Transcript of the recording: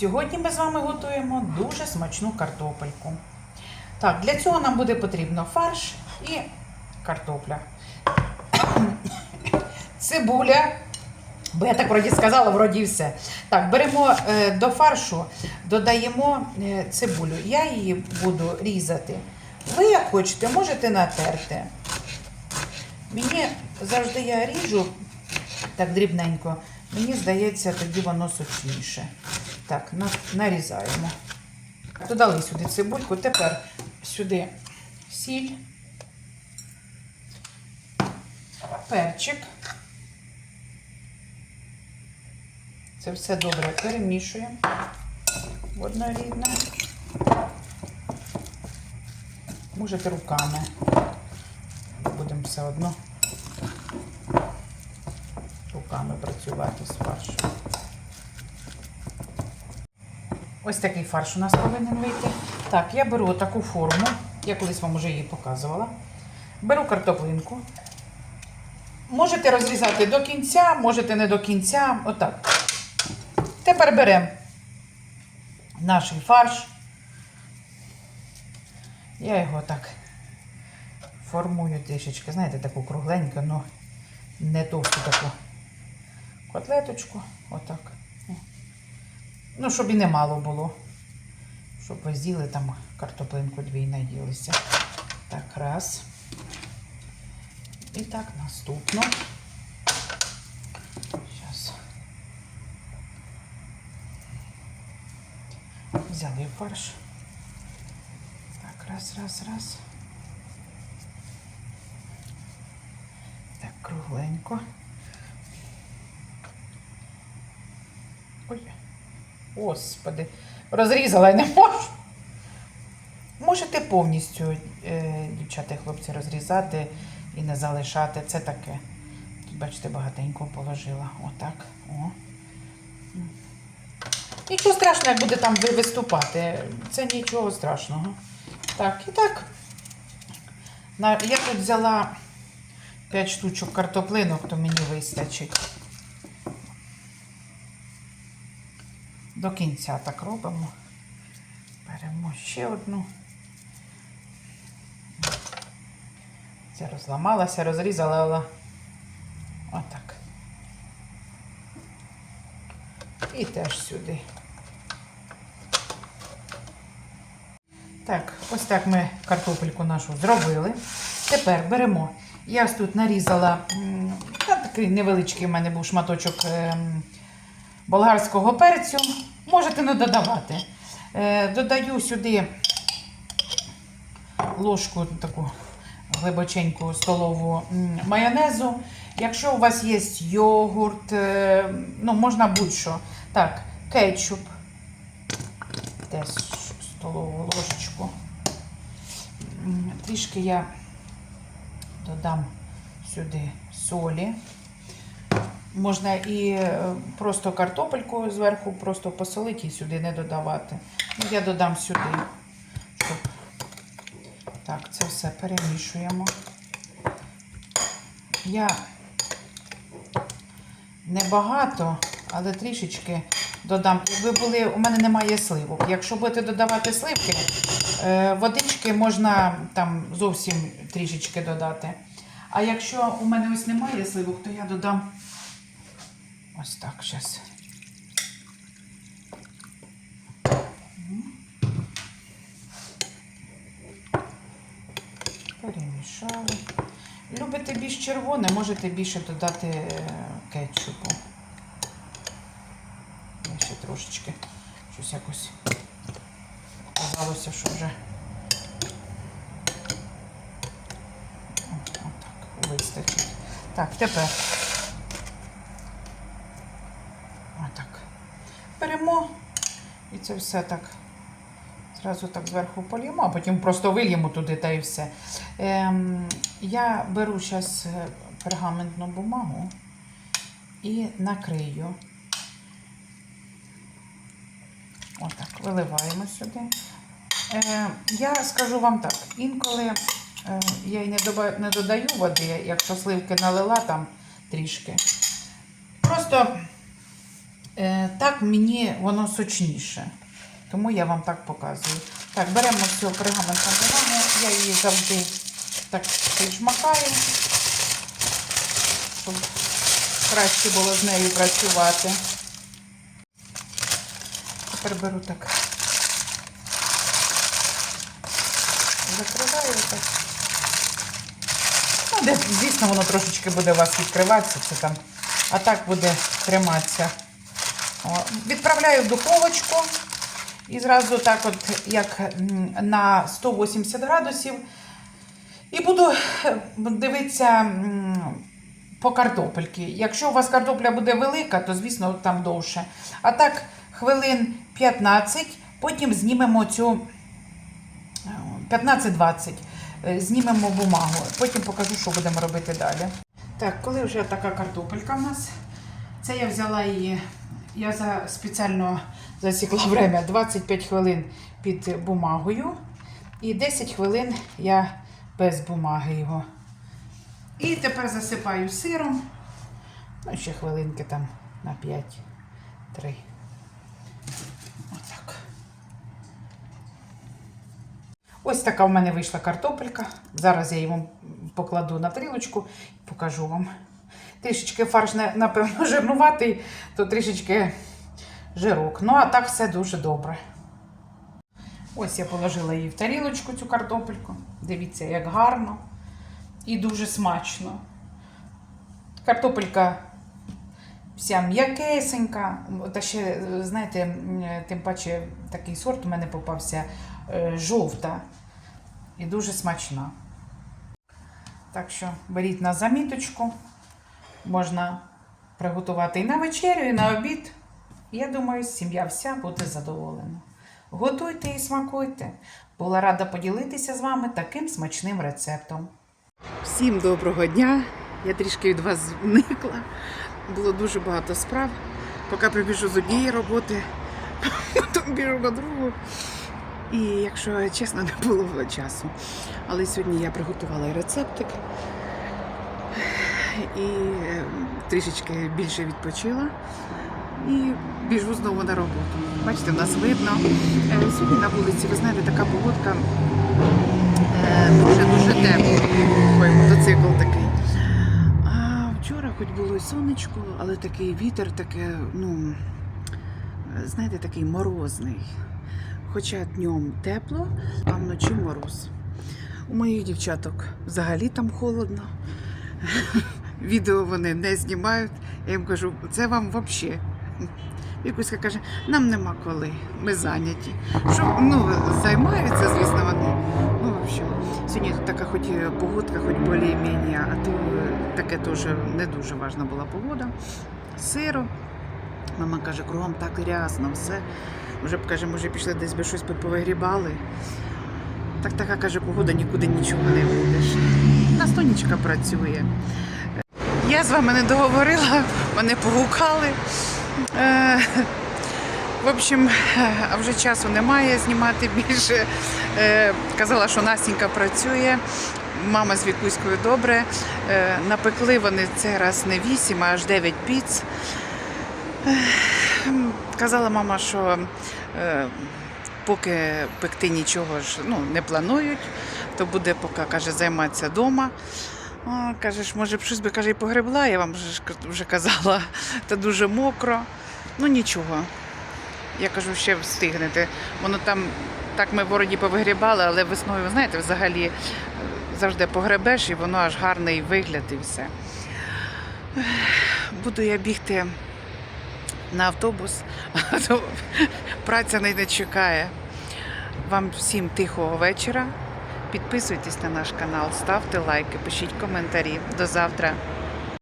Сьогодні ми з вами готуємо дуже смачну картопельку. Так, для цього нам буде потрібно фарш і картопля. Цибуля. Бо я так вроді сказала, вроді все. Так, беремо е, до фаршу, додаємо е, цибулю. Я її буду різати. Ви, як хочете, можете натерти. Мені завжди я ріжу так дрібненько. Мені здається, тоді воно сочніше. Так, на- нарізаємо. Додали сюди цибульку, тепер сюди сіль, перчик. Це все добре перемішуємо однорідно. Можете руками. Будемо все одно руками працювати з фаршем. Ось такий фарш у нас повинен вийти. Так, я беру таку форму, я колись вам вже її показувала. Беру картоплинку. Можете розрізати до кінця, можете не до кінця. Отак. Тепер беремо наш фарш. Я його так формую трішечки, знаєте, таку кругленьку, але не товсту таку котлеточку. Отак. Ну, щоб і немало було. Щоб ви з'їли там картоплинку дві наїлися. Так, раз. І так, наступно. Зараз. Взяли фарш. Так, раз, раз, раз. Так, кругленько. Ой, господи, розрізала і не можу. Можете повністю, е, дівчата і хлопці, розрізати і не залишати. Це таке. Тут, бачите, багатенько положила. Отак. О. Нічого страшного, як буде там виступати. Це нічого страшного. Так, і так. Я тут взяла 5 штучок картоплинок, то мені вистачить. До кінця так робимо. Беремо ще одну. Це розламалася, розрізала, отак. І теж сюди. Так, ось так ми картопельку нашу зробили. Тепер беремо. Я тут нарізала та такий невеличкий в мене був шматочок ем, болгарського перцю. Можете не додавати. Е, Додаю сюди ложку таку глибоченьку столову майонезу. Якщо у вас є йогурт, е, ну можна будь-що. Так, кетчуп. Теж столову ложечку. Трішки я додам сюди солі. Можна і е, просто картопельку зверху просто посолити і сюди не додавати. Ну, я додам сюди. Так, це все перемішуємо. Я небагато, але трішечки додам. Якби були, у мене немає сливок. Якщо будете додавати сливки, е, водички можна там зовсім трішечки додати. А якщо у мене ось немає сливок, то я додам ось так зараз. Перемішали. Любите більш червоне, можете більше додати е, кетчупу. Я ще трошечки щось якось казалося, що вже отак вистачить. Так, тепер отак. Беремо і це все так. Зразу так зверху поліємо, а потім просто вильємо туди та і все. Ем, я беру зараз пергаментну бумагу і накрию. Отак, виливаємо сюди. Е, я скажу вам так, інколи е, я й не, не додаю води, якщо сливки налила там трішки. Просто Е, так мені воно сочніше. Тому я вам так показую. Так, беремо цю пергаментну бумагу, я її завжди так піджмакаю, щоб краще було з нею працювати. Тепер беру так. Закриваю так. Ну, де, звісно, воно трошечки буде у вас відкриватися, це там, а так буде триматися. О, відправляю в духовочку і зразу так, от як на 180 градусів. І буду е, дивитися по картопельки. Якщо у вас картопля буде велика, то звісно там довше. А так, хвилин 15, потім знімемо цю е, 15-20. Е, Знімемо бумагу, потім покажу, що будемо робити далі. Так, коли вже така картопелька в нас, це я взяла її, я за спеціально засікла время 25 хвилин під бумагою і 10 хвилин я без бумаги його. І тепер засипаю сиром. Ну, ще хвилинки там на 5-3. Отак. Ось така в мене вийшла картопелька. Зараз я її покладу на тарілочку і покажу вам. Трішечки фарш, напевно, жирнуватий, то трішечки жирок. Ну, а так все дуже добре. Ось я положила її в тарілочку, цю картопельку. Дивіться, як гарно і дуже смачно. Картопелька вся м'якесенька. Та ще, знаєте, тим паче такий сорт у мене попався е, жовта і дуже смачна. Так що беріть на заміточку. Можна приготувати і на вечерю, і на обід. Я думаю, сім'я вся буде задоволена. Готуйте і смакуйте. Була рада поділитися з вами таким смачним рецептом. Всім доброго дня! Я трішки від вас зникла. Було дуже багато справ. Поки прибіжу з однієї роботи, потім біжу на другу. І якщо чесно, не було часу. Але сьогодні я приготувала рецептик і е, трішечки більше відпочила. І біжу знову на роботу. Бачите, в нас видно. Е, Сьогодні на вулиці, ви знаєте, така погодка дуже-дуже тепло. Мотоцикл такий. А вчора хоч було і сонечко, але такий вітер, таке, ну, знаєте, такий морозний. Хоча днем тепло, а вночі мороз. У моїх дівчаток взагалі там холодно. Відео вони не знімають. Я їм кажу, це вам взагалі. Вікуська каже, нам нема коли, ми зайняті. Що, ну, займаються, звісно, вони. Ну, в общем, сьогодні така хоч погодка, хоч більш-менш, а то таке теж не дуже важна була погода. Сиро. Мама каже, кругом так грязно, все. Вже б каже, може пішли десь би щось повигрібали. Так така каже, погода, нікуди нічого не вийдеш. Настонічка працює. Я з вами не договорила, мене погукали. Е, в общем, вже часу немає знімати більше. Е, казала, що Настенька працює. Мама з Вікуською добре. Е, напекли вони цей раз не 8, а аж 9 піц. Казала мама, що поки пекти нічого ж ну, не планують, то буде поки каже, займатися вдома. О, кажеш, може щось би каже, і погребла, я вам вже, вже казала, та дуже мокро. Ну нічого. Я кажу, ще встигнете. Воно там, так ми вроді повигрібали, але весною, ви знаєте, взагалі е, завжди погребеш і воно аж гарний вигляд і все. Буду я бігти на автобус, а то праця не чекає. Вам всім тихого вечора. Підписуйтесь на наш канал, ставте лайки, пишіть коментарі. До завтра.